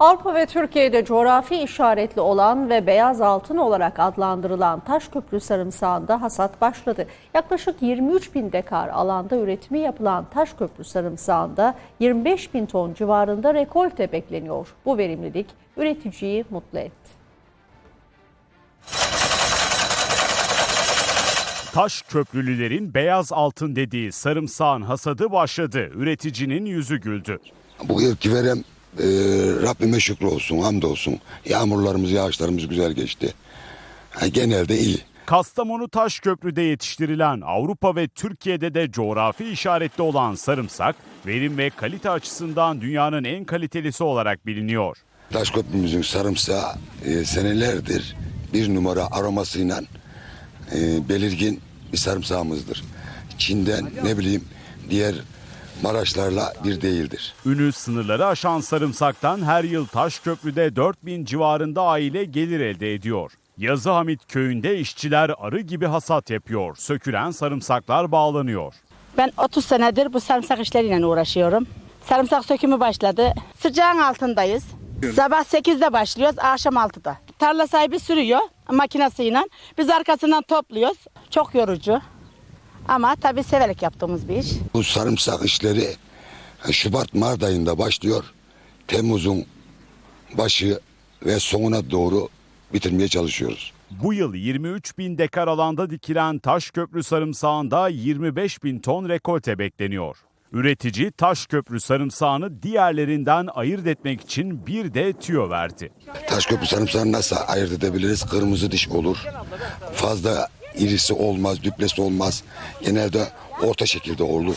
Avrupa ve Türkiye'de coğrafi işaretli olan ve beyaz altın olarak adlandırılan Taşköprü sarımsağında hasat başladı. Yaklaşık 23 bin dekar alanda üretimi yapılan Taşköprü sarımsağında 25 bin ton civarında rekolte bekleniyor. Bu verimlilik üreticiyi mutlu etti. Taş köprülülerin beyaz altın dediği sarımsağın hasadı başladı. Üreticinin yüzü güldü. Bu yılki verem e, Rabbime şükür olsun, hamdolsun. Yağmurlarımız, yağışlarımız güzel geçti. Ha, genelde iyi. Kastamonu Taşköprü'de yetiştirilen Avrupa ve Türkiye'de de coğrafi işaretli olan sarımsak, verim ve kalite açısından dünyanın en kalitelisi olarak biliniyor. Taşköprümüzün sarımsağı e, senelerdir bir numara aromasıyla e, belirgin bir sarımsağımızdır. Çin'den ne bileyim diğer Maraşlarla bir değildir. Ünü sınırları aşan sarımsaktan her yıl Taşköprü'de 4000 civarında aile gelir elde ediyor. Yazı Hamit köyünde işçiler arı gibi hasat yapıyor. Sökülen sarımsaklar bağlanıyor. Ben 30 senedir bu sarımsak işleriyle uğraşıyorum. Sarımsak sökümü başladı. Sıcağın altındayız. Sabah 8'de başlıyoruz, akşam 6'da. Tarla sahibi sürüyor makinesiyle. Biz arkasından topluyoruz. Çok yorucu. Ama tabii severek yaptığımız bir iş. Bu sarımsak işleri e, Şubat Mart ayında başlıyor. Temmuz'un başı ve sonuna doğru bitirmeye çalışıyoruz. Bu yıl 23 bin dekar alanda dikilen Taşköprü sarımsağında 25 bin ton rekolte bekleniyor. Üretici Taşköprü sarımsağını diğerlerinden ayırt etmek için bir de tüyo verdi. Taşköprü sarımsağını nasıl ayırt edebiliriz? Kırmızı diş olur. Fazla irisi olmaz, düplesi olmaz. Genelde orta şekilde olur.